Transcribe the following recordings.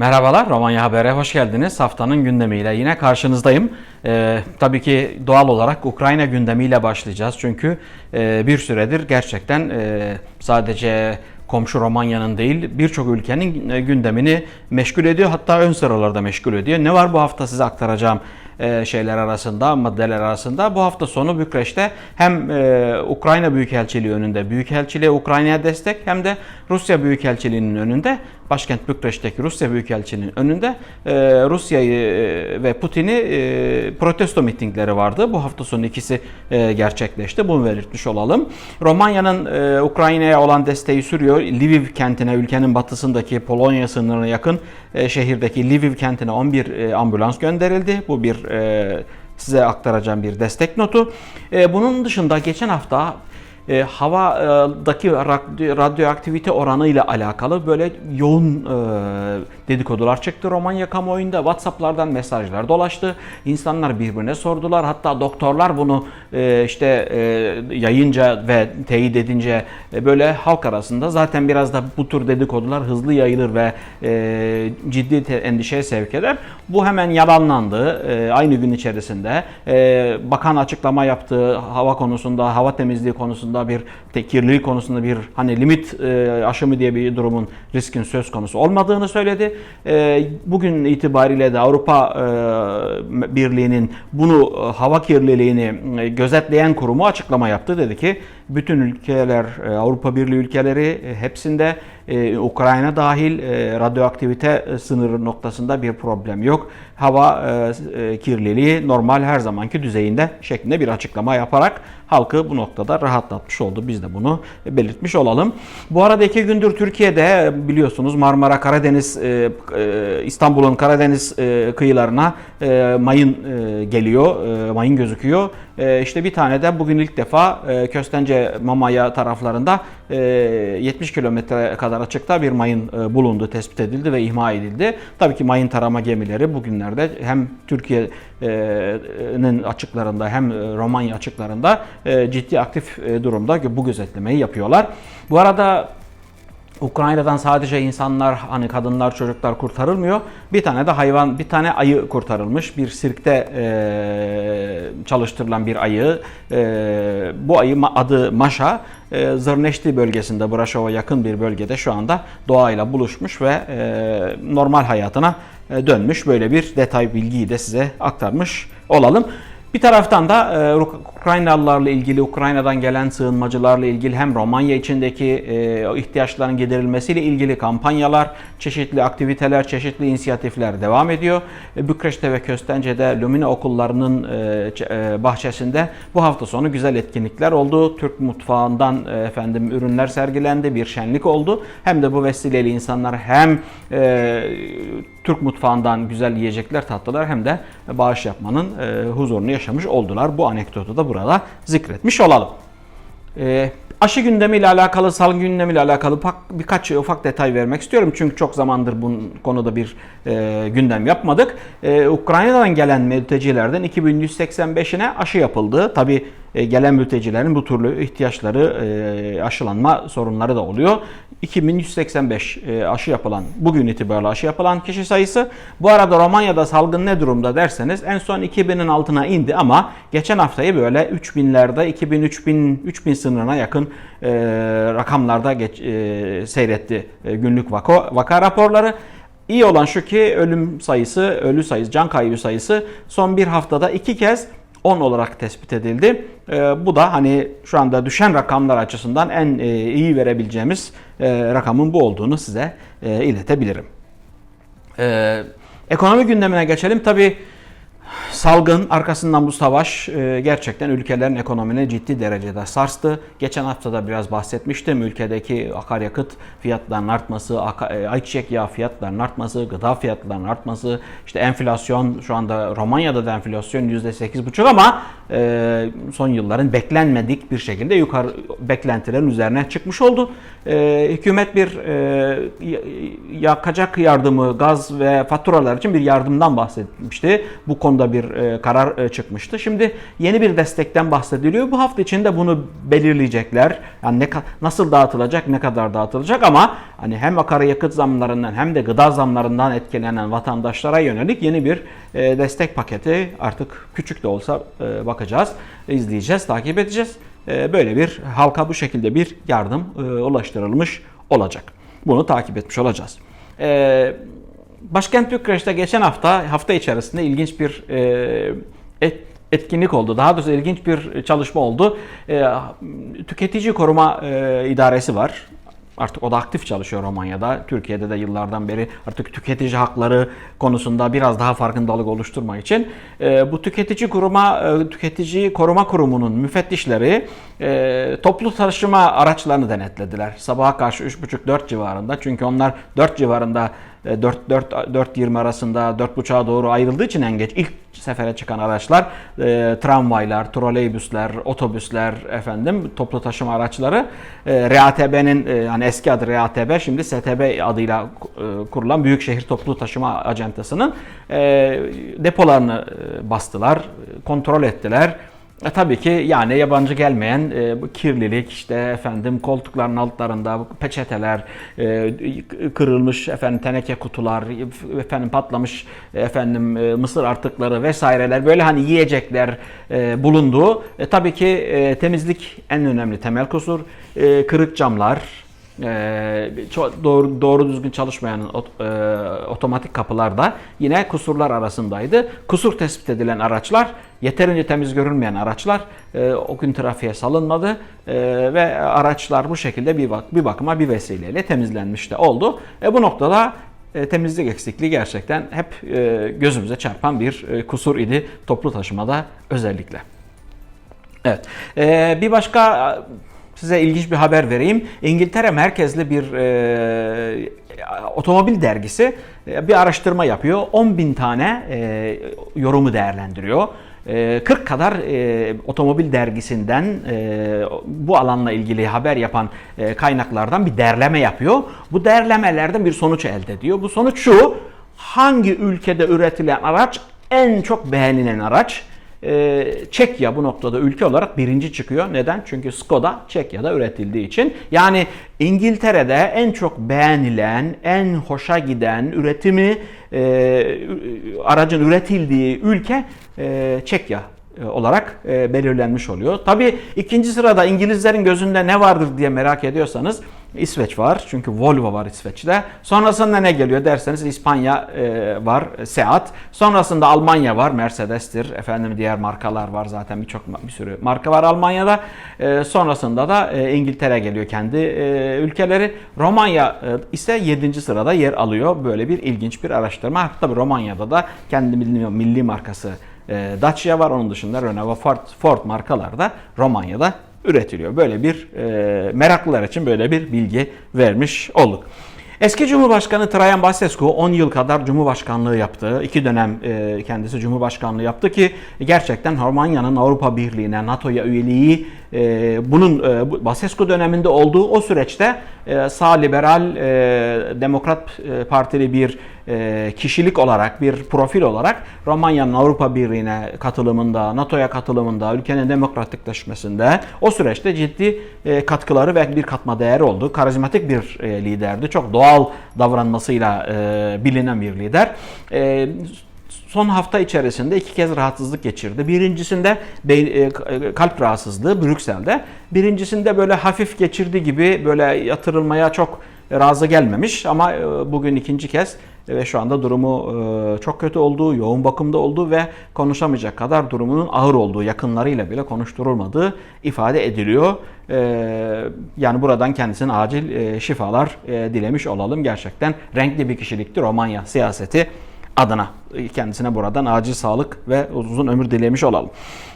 Merhabalar, Romanya Haber'e hoş geldiniz. Haftanın gündemiyle yine karşınızdayım. Ee, tabii ki doğal olarak Ukrayna gündemiyle başlayacağız. Çünkü e, bir süredir gerçekten e, sadece komşu Romanya'nın değil birçok ülkenin e, gündemini meşgul ediyor. Hatta ön sıralarda meşgul ediyor. Ne var bu hafta size aktaracağım e, şeyler arasında, maddeler arasında. Bu hafta sonu Bükreş'te hem e, Ukrayna Büyükelçiliği önünde Büyükelçiliğe Ukrayna'ya destek hem de Rusya Büyükelçiliği'nin önünde başkent Bükreş'teki Rusya Büyükelçiliği'nin önünde e, Rusya'yı e, ve Putin'i e, protesto mitingleri vardı. Bu hafta sonu ikisi e, gerçekleşti. Bunu belirtmiş olalım. Romanya'nın e, Ukrayna'ya olan desteği sürüyor. Lviv kentine, ülkenin batısındaki Polonya sınırına yakın e, şehirdeki Lviv kentine 11 e, ambulans gönderildi. Bu bir e, size aktaracağım bir destek notu. E, bunun dışında geçen hafta e, havadaki radyo, radyoaktivite oranı ile alakalı böyle yoğun e, dedikodular çıktı Romanya kamuoyunda. WhatsApp'lardan mesajlar dolaştı. İnsanlar birbirine sordular. Hatta doktorlar bunu e, işte e, yayınca ve teyit edince e, böyle halk arasında zaten biraz da bu tür dedikodular hızlı yayılır ve e, ciddi endişeye sevk eder. Bu hemen yalanlandı. E, aynı gün içerisinde e, bakan açıklama yaptı hava konusunda, hava temizliği konusunda bir te- kirliliği konusunda bir hani limit e, aşımı diye bir durumun riskin söz konusu olmadığını söyledi. E, bugün itibariyle de Avrupa e, Birliği'nin bunu e, hava kirliliğini e, gözetleyen kurumu açıklama yaptı. Dedi ki bütün ülkeler, e, Avrupa Birliği ülkeleri e, hepsinde e, Ukrayna dahil radyoaktivite sınırı noktasında bir problem yok. Hava kirliliği normal her zamanki düzeyinde şeklinde bir açıklama yaparak halkı bu noktada rahatlatmış oldu. Biz de bunu belirtmiş olalım. Bu arada iki gündür Türkiye'de biliyorsunuz Marmara, Karadeniz, İstanbul'un Karadeniz kıyılarına mayın geliyor, mayın gözüküyor. E, işte bir tane de bugün ilk defa e, Köstence Mamaya taraflarında e, 70 kilometre kadar açıkta bir mayın e, bulundu, tespit edildi ve ihmal edildi. Tabii ki mayın tarama gemileri bugünlerde hem Türkiye'nin açıklarında hem e, Romanya açıklarında e, ciddi aktif e, durumda bu gözetlemeyi yapıyorlar. Bu arada Ukrayna'dan sadece insanlar, hani kadınlar, çocuklar kurtarılmıyor. Bir tane de hayvan, bir tane ayı kurtarılmış. Bir sirkte e, çalıştırılan bir ayı. E, bu ayı adı Maşa. E, Zırneşti bölgesinde, Braşov'a yakın bir bölgede şu anda doğayla buluşmuş ve e, normal hayatına dönmüş. Böyle bir detay bilgiyi de size aktarmış olalım. Bir taraftan da e, Ukraynalılarla ilgili, Ukrayna'dan gelen sığınmacılarla ilgili hem Romanya içindeki e, ihtiyaçların giderilmesiyle ilgili kampanyalar, çeşitli aktiviteler, çeşitli inisiyatifler devam ediyor. E, Bükreş'te ve Köstence'de Lumina okullarının e, bahçesinde bu hafta sonu güzel etkinlikler oldu. Türk mutfağından efendim ürünler sergilendi, bir şenlik oldu. Hem de bu vesileyle insanlar hem e, Türk mutfağından güzel yiyecekler tattılar hem de bağış yapmanın e, huzurunu yaşamış oldular. Bu anekdotu da burada zikretmiş olalım. E, aşı gündemiyle alakalı, salgın gündemiyle alakalı birkaç ufak detay vermek istiyorum. Çünkü çok zamandır bu konuda bir e, gündem yapmadık. E, Ukrayna'dan gelen mültecilerden 2185'ine aşı yapıldı. Tabi gelen mültecilerin bu türlü ihtiyaçları, e, aşılanma sorunları da oluyor. 2185 e, aşı yapılan, bugün itibariyle aşı yapılan kişi sayısı. Bu arada Romanya'da salgın ne durumda derseniz en son 2000'in altına indi ama geçen haftayı böyle 3000'lerde 2000 3000 3000 sınırına yakın e, rakamlarda geç, e, seyretti e, günlük vaka, vaka raporları. İyi olan şu ki ölüm sayısı, ölü sayısı, can kaybı sayısı son bir haftada iki kez 10 olarak tespit edildi. E, bu da hani şu anda düşen rakamlar açısından en e, iyi verebileceğimiz e, rakamın bu olduğunu size e, iletebilirim. E, ekonomi gündemine geçelim. Tabi salgın arkasından bu savaş e, gerçekten ülkelerin ekonomini ciddi derecede sarstı. Geçen hafta da biraz bahsetmiştim. Ülkedeki akaryakıt fiyatlarının artması, e, ayçiçek yağı fiyatlarının artması, gıda fiyatlarının artması, işte enflasyon şu anda Romanya'da da enflasyon %8,5 ama e, son yılların beklenmedik bir şekilde yukarı beklentilerin üzerine çıkmış oldu. Hükümet bir yakacak yardımı, gaz ve faturalar için bir yardımdan bahsetmişti. Bu konuda yolunda bir e, karar e, çıkmıştı. Şimdi yeni bir destekten bahsediliyor. Bu hafta içinde bunu belirleyecekler. Yani ne nasıl dağıtılacak, ne kadar dağıtılacak ama hani hem akaryakıt zamlarından hem de gıda zamlarından etkilenen vatandaşlara yönelik yeni bir e, destek paketi artık küçük de olsa bakacağız, izleyeceğiz, takip edeceğiz. Böyle bir halka bu şekilde bir yardım ulaştırılmış olacak. Bunu takip etmiş olacağız. E, Başkent Bükreş'te geçen hafta, hafta içerisinde ilginç bir e, et- etkinlik oldu. Daha doğrusu ilginç bir çalışma oldu. E, tüketici Koruma e, İdaresi var. Artık o da aktif çalışıyor Romanya'da. Türkiye'de de yıllardan beri artık tüketici hakları konusunda biraz daha farkındalık oluşturmak için e, bu tüketici koruma e, tüketici koruma kurumunun müfettişleri e, toplu taşıma araçlarını denetlediler. Sabaha karşı 3.30-4 civarında. Çünkü onlar 4 civarında 4 4 4.20 arasında 4.30'a doğru ayrıldığı için en geç ilk sefere çıkan araçlar e, tramvaylar, troleybüsler, otobüsler efendim toplu taşıma araçları e, RATB'nin e, yani eski adı RATB şimdi STB adıyla e, kurulan Büyükşehir Toplu Taşıma Acentası'nın e, depolarını e, bastılar, kontrol ettiler. E, tabii ki yani yabancı gelmeyen e, bu kirlilik işte efendim koltukların altlarında peçeteler, e, kırılmış efendim teneke kutular, efendim patlamış efendim e, mısır artıkları vesaireler böyle hani yiyecekler e, bulunduğu. E, tabii ki e, temizlik en önemli temel kusur. E, kırık camlar, ee, ço- doğru, doğru düzgün çalışmayan ot- e, otomatik kapılarda yine kusurlar arasındaydı. Kusur tespit edilen araçlar, yeterince temiz görünmeyen araçlar e, o gün trafiğe salınmadı E, ve araçlar bu şekilde bir, bak- bir bakıma bir vesileyle temizlenmiş de oldu. E, bu noktada e, temizlik eksikliği gerçekten hep e, gözümüze çarpan bir e, kusur idi toplu taşımada özellikle. Evet. Ee, bir başka size ilginç bir haber vereyim. İngiltere merkezli bir e, otomobil dergisi e, bir araştırma yapıyor. 10 bin tane e, yorumu değerlendiriyor. E, 40 kadar e, otomobil dergisinden e, bu alanla ilgili haber yapan e, kaynaklardan bir derleme yapıyor. Bu derlemelerden bir sonuç elde ediyor. Bu sonuç şu. Hangi ülkede üretilen araç en çok beğenilen araç? Ee, Çekya bu noktada ülke olarak birinci çıkıyor. Neden? Çünkü Skoda Çekya'da üretildiği için. Yani İngiltere'de en çok beğenilen, en hoşa giden üretimi e, aracın üretildiği ülke e, Çekya e, olarak belirlenmiş oluyor. Tabii ikinci sırada İngilizlerin gözünde ne vardır diye merak ediyorsanız İsveç var. Çünkü Volvo var İsveç'te. Sonrasında ne geliyor derseniz İspanya e, var, Seat. Sonrasında Almanya var, Mercedes'tir. Efendim diğer markalar var zaten birçok bir sürü marka var Almanya'da. E, sonrasında da e, İngiltere geliyor kendi e, ülkeleri. Romanya e, ise 7. sırada yer alıyor. Böyle bir ilginç bir araştırma. Tabii Romanya'da da kendi milli, milli markası e, Dacia var. Onun dışında Renault Ford, Ford markalar da Romanya'da üretiliyor. Böyle bir e, meraklılar için böyle bir bilgi vermiş olduk. Eski Cumhurbaşkanı Traian Basescu 10 yıl kadar Cumhurbaşkanlığı yaptı. İki dönem e, kendisi Cumhurbaşkanlığı yaptı ki gerçekten Romanya'nın Avrupa Birliği'ne, NATO'ya üyeliği bunun e, Basescu döneminde olduğu o süreçte e, sağ liberal e, Demokrat Partili bir kişilik olarak, bir profil olarak Romanya'nın Avrupa Birliği'ne katılımında, NATO'ya katılımında, ülkenin demokratikleşmesinde o süreçte ciddi katkıları ve bir katma değeri oldu. Karizmatik bir liderdi. Çok doğal davranmasıyla bilinen bir lider. E, son hafta içerisinde iki kez rahatsızlık geçirdi. Birincisinde beyin- e, kalp rahatsızlığı Brüksel'de. Birincisinde böyle hafif geçirdi gibi böyle yatırılmaya çok razı gelmemiş ama e, bugün ikinci kez ve şu anda durumu e, çok kötü olduğu, yoğun bakımda olduğu ve konuşamayacak kadar durumunun ağır olduğu, yakınlarıyla bile konuşturulmadığı ifade ediliyor. E, Yani buradan kendisine acil e, şifalar e, dilemiş olalım. Gerçekten renkli bir kişilikti Romanya siyaseti adına. Kendisine buradan acil sağlık ve uzun ömür dilemiş olalım.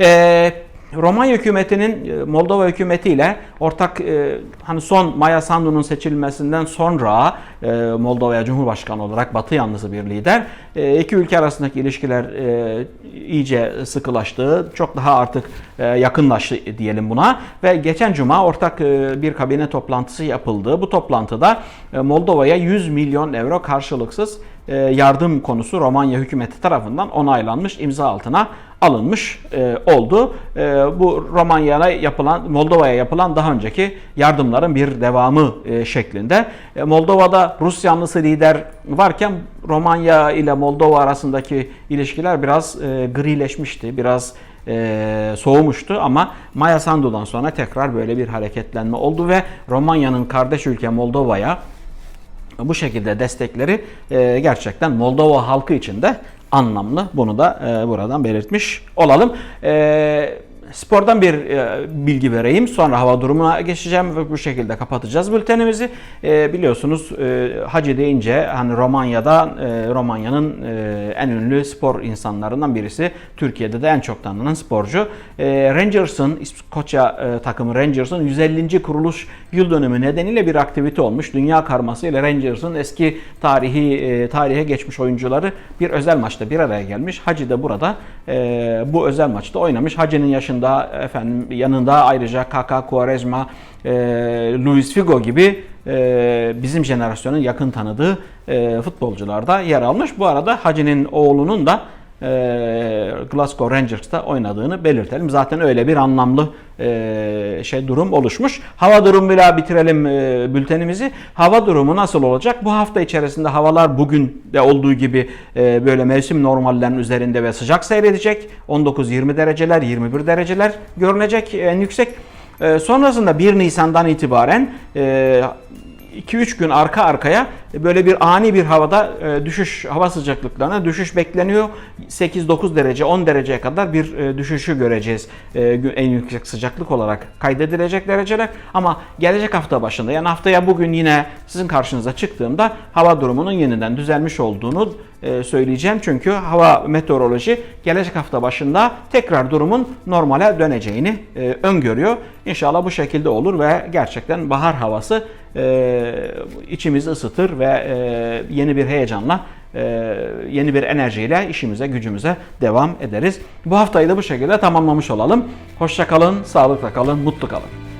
Ee, Romanya hükümetinin e, Moldova hükümetiyle ortak e, hani son Maya Sandu'nun seçilmesinden sonra e, Moldova'ya Cumhurbaşkanı olarak Batı yanlısı bir lider. E, iki ülke arasındaki ilişkiler e, iyice sıkılaştı. Çok daha artık e, yakınlaştı diyelim buna. Ve geçen cuma ortak e, bir kabine toplantısı yapıldı. Bu toplantıda e, Moldova'ya 100 milyon euro karşılıksız e, yardım konusu Romanya hükümeti tarafından onaylanmış, imza altına alınmış e, oldu. E, bu Romanya'ya yapılan, Moldova'ya yapılan daha önceki yardımların bir devamı e, şeklinde. E, Moldova'da Rus yanlısı lider varken Romanya ile Moldova arasındaki ilişkiler biraz grileşmişti, biraz e, soğumuştu ama Maya Sandu'dan sonra tekrar böyle bir hareketlenme oldu ve Romanya'nın kardeş ülke Moldova'ya bu şekilde destekleri e, gerçekten Moldova halkı için de anlamlı. Bunu da e, buradan belirtmiş olalım. E, spordan bir e, bilgi vereyim. Sonra hava durumuna geçeceğim ve bu şekilde kapatacağız bültenimizi. E, biliyorsunuz e, Hacı deyince hani Romanya'da e, Romanya'nın e, en ünlü spor insanlarından birisi. Türkiye'de de en çok tanınan sporcu. E, Rangers'ın İskoçya e, takımı Rangers'ın 150. kuruluş yıl dönümü nedeniyle bir aktivite olmuş. Dünya karması ile Rangers'ın eski tarihi e, tarihe geçmiş oyuncuları bir özel maçta bir araya gelmiş. Hacı da burada e, bu özel maçta oynamış. Hacı'nın yaşında efendim yanında ayrıca Kaka, Quaresma, e, Luis Figo gibi e, bizim jenerasyonun yakın tanıdığı e, futbolcular yer almış. Bu arada Hacı'nın oğlunun da e, Glasgow Rangers'ta oynadığını belirtelim. Zaten öyle bir anlamlı e, şey durum oluşmuş. Hava durumuyla bitirelim e, bültenimizi. Hava durumu nasıl olacak? Bu hafta içerisinde havalar bugün de olduğu gibi e, böyle mevsim normallerinin üzerinde ve sıcak seyredecek. 19-20 dereceler, 21 dereceler görünecek en yüksek. Sonrasında 1 Nisan'dan itibaren 2-3 gün arka arkaya böyle bir ani bir havada e, düşüş hava sıcaklıklarına düşüş bekleniyor. 8-9 derece 10 dereceye kadar bir e, düşüşü göreceğiz e, en yüksek sıcaklık olarak kaydedilecek dereceler. Ama gelecek hafta başında yani haftaya bugün yine sizin karşınıza çıktığımda hava durumunun yeniden düzelmiş olduğunu söyleyeceğim. Çünkü hava meteoroloji gelecek hafta başında tekrar durumun normale döneceğini öngörüyor. İnşallah bu şekilde olur ve gerçekten bahar havası içimizi ısıtır ve yeni bir heyecanla yeni bir enerjiyle işimize, gücümüze devam ederiz. Bu haftayı da bu şekilde tamamlamış olalım. Hoşça kalın, sağlıkla kalın, mutlu kalın.